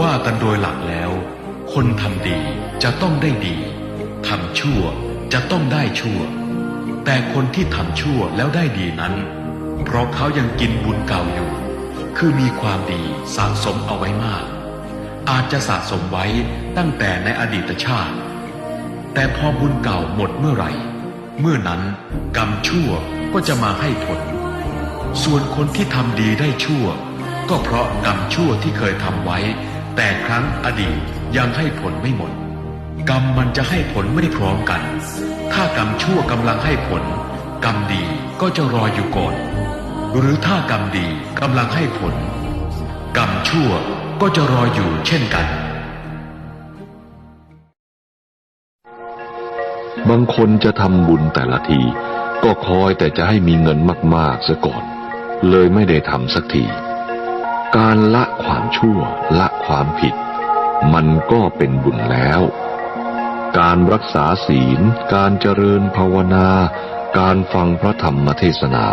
ว่ากันโดยหลักแล้ว คนทำดีจะต้องได้ดีทำชั่วจะต้องได้ชั่ว แต่คนที่ทำชั่วแล้วได้ดีนั้น เพราะเขายังกินบุญเก่าอยู่ คือมีความดีสะสมเอาไว้มาก อาจจะสะสมไว้ตั้งแต่ในอดีตชาติ แต่พอบุญเก่าหมดเมื่อไหร่ เมื่อนั้นกรรมชั่วก็จะมาให้ผล ส่วนคนที่ทำดีได้ชั่ว ก็เพราะกรรมชั่วที่เคยทำไว้ แต่ครั้งอดีตยังให้ผลไม่หมด กรรมมันจะให้ผลไม่พร้อมกัน ถ้ากรรมชั่วกำลังให้ผล กรรมดีก็จะรออยู่ก่อน หรือถ้ากรรมดีกำลังให้ผล กรรมชั่วก็จะรออยู่เช่นกัน บางคนจะทำบุญแต่ละที ก็คอยแต่จะให้มีเงินมากๆซะก่อน เลยไม่ได้ทำสักที การละความชั่วละความผิด มันก็เป็นบุญแล้ว การรักษาศีล การเจริญภาวนา การฟังพระธรรมเทศนา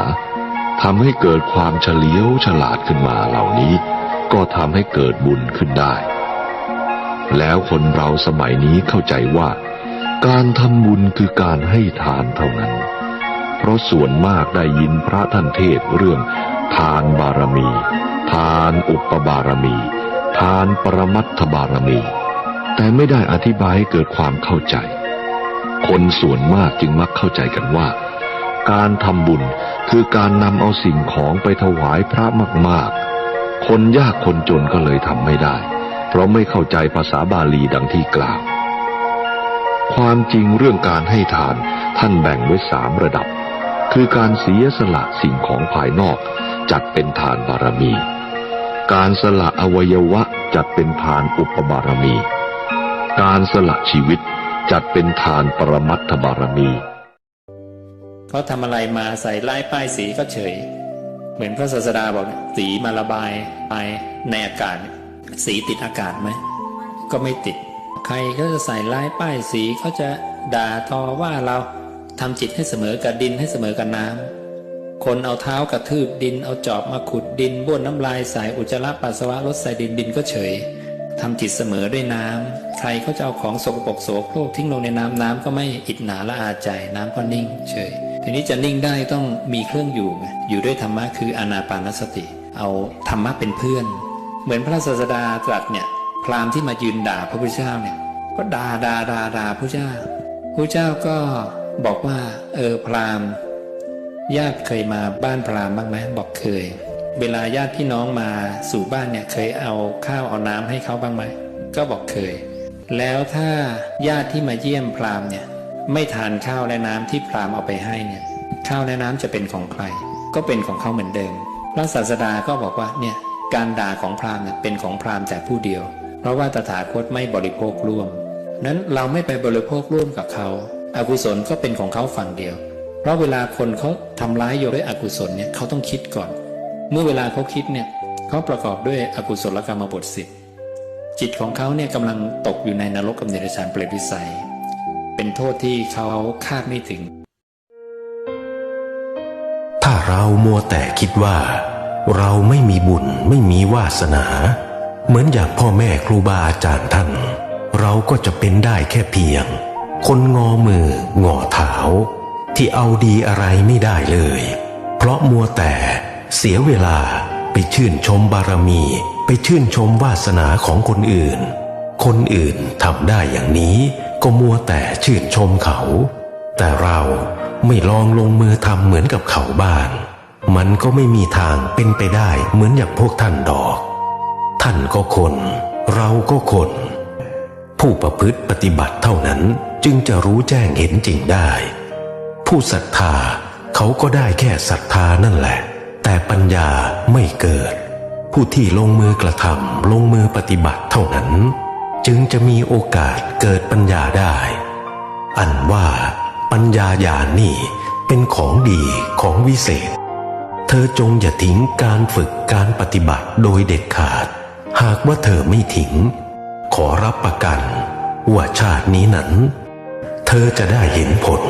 ทำให้เกิดความเฉลียวฉลาดขึ้นมาเหล่านี้ ก็ทำให้เกิดบุญขึ้นได้ แล้วคนเราสมัยนี้เข้าใจว่า การทำบุญคือการให้ทานเท่านั้น เพราะส่วนมากได้ยินพระท่านเทศเรื่อง ทานบารมี ทานอุปบารมี ทานปรมัตถบารมี แต่ไม่ได้อธิบายให้เกิดความเข้าใจ คนส่วนมากจึงมักเข้าใจกันว่า การทำบุญคือการนำเอาสิ่งของไปถวายพระมากๆ คนยากคนจนก็เลยทำไม่ได้ เพราะไม่เข้าใจภาษาบาลีดังที่กล่าว ความจริงเรื่องการให้ทานท่านแบ่งไว้สามระดับ คือการเสียสละสิ่งของภายนอกจัดเป็นทานบารมี การสละอวัยวะจัดเป็นทานอุปบารมี การสละชีวิตจัดเป็นทานปรมัตถบารมีเขาทำอะไรมาใส่ไล่ป้ายสีก็เฉย เหมือนพระศาสดาบอกสีมาระบายไปในอากาศ สีติดอากาศไหมก็ไม่ติด ใครก็จะใส่ไล่ป้ายสีเขาจะด่าทอว่าเรา ทำจิตให้เสมอกับดินให้เสมอกับน้ำ คนเอาเท้ากระทืบดิน เอาจอบมาขุดดินบ้วนน้ำลายใส่อุจจาระปัสสาวะรถใส่ดินดินก็เฉยทำจิตเสมอด้วยน้ำ ใครเขาจะเอาของสกปรกโสโครกทิ้งลงในน้ำน้ำก็ไม่อิดหนาละอาใจน้ำก็นิ่ง เฉย ทีนี้จะนิ่งได้ต้องมีเครื่องอยู่ อยู่ด้วยธรรมะคืออนาปานสติ เอาธรรมะเป็นเพื่อน เหมือนพระศาสดาตรัสเนี่ยพราหมณ์ที่มายืนด่าพระพุทธเจ้าเนี่ยก็ด่าด่าด่าด่าพระเจ้าพระเจ้าก็ บอกว่า เออพราหมณ์ญาติเคยมาบ้านพราหมณ์บ้างไหมบอกเคย เวลาญาติพี่น้องมาสู่บ้านเนี่ยเคยเอาข้าวเอาน้ำให้เขาบ้างไหมก็บอกเคย แล้วถ้าญาติที่มาเยี่ยมพราหมณ์เนี่ย ไม่ทานข้าวและน้ำที่พราหมณ์เอาไปให้เนี่ย ข้าวและน้ำจะเป็นของใคร ก็เป็นของเขาเหมือนเดิมพระศาสดาก็บอกว่าเนี่ยการด่าของพราหมณ์เนี่ยเป็นของพราหมณ์แต่ผู้เดียว เพราะว่าตถาคตไม่บริโภคร่วม นั้นเราไม่ไปบริโภคร่วมกับเขา อกุศลก็เป็นของเขาฝั่งเดียว เพราะเวลาคนเขาทำร้ายโยด้วยอกุศลเนี่ยเขาต้องคิดก่อน เมื่อเวลาเขาคิดเนี่ยเขาประกอบด้วยอกุศลกรรมบทสิบจิตของเขาเนี่ยกำลังตกอยู่ในนรกกับเนรชานเปรตวิสัย เป็นโทษที่เขาคาดไม่ถึง ถ้าเรามัวแต่คิดว่า เราไม่มีบุญไม่มีวาสนา เหมือนอย่างพ่อแม่ครูบาอาจารย์ท่าน เราก็จะเป็นได้แค่เพียง คนงอมืองอเท้าที่เอาดีอะไรไม่ได้เลย เพราะมัวแต่เสียเวลาไปชื่นชมบารมี ไปชื่นชมวาสนาของคนอื่น คนอื่นทำได้อย่างนี้ ก็มัวแต่ชื่นชมเขา แต่เราไม่ลองลงมือทำเหมือนกับเขาบ้าง มันก็ไม่มีทางเป็นไปได้เหมือนอย่างพวกท่านดอก ท่านก็คน เราก็คน ผู้ประพฤติปฏิบัติเท่านั้นจึงจะรู้แจ้งเห็นจริงได้ ผู้ศรัทธาเขาก็ได้แค่ศรัทธานั่นแหละ แต่ปัญญาไม่เกิด ผู้ที่ลงมือกระทำลงมือปฏิบัติเท่านั้น จึงจะมีโอกาสเกิดปัญญาได้ อันว่า ปัญญาญาณนี่เป็นของดีของวิเศษ เธอจงอย่าทิ้งการฝึกการปฏิบัติโดยเด็ดขาด หากว่าเธอไม่ทิ้ง ขอรับประกัน ว่าชาตินี้นั้น เธอจะได้เห็นผล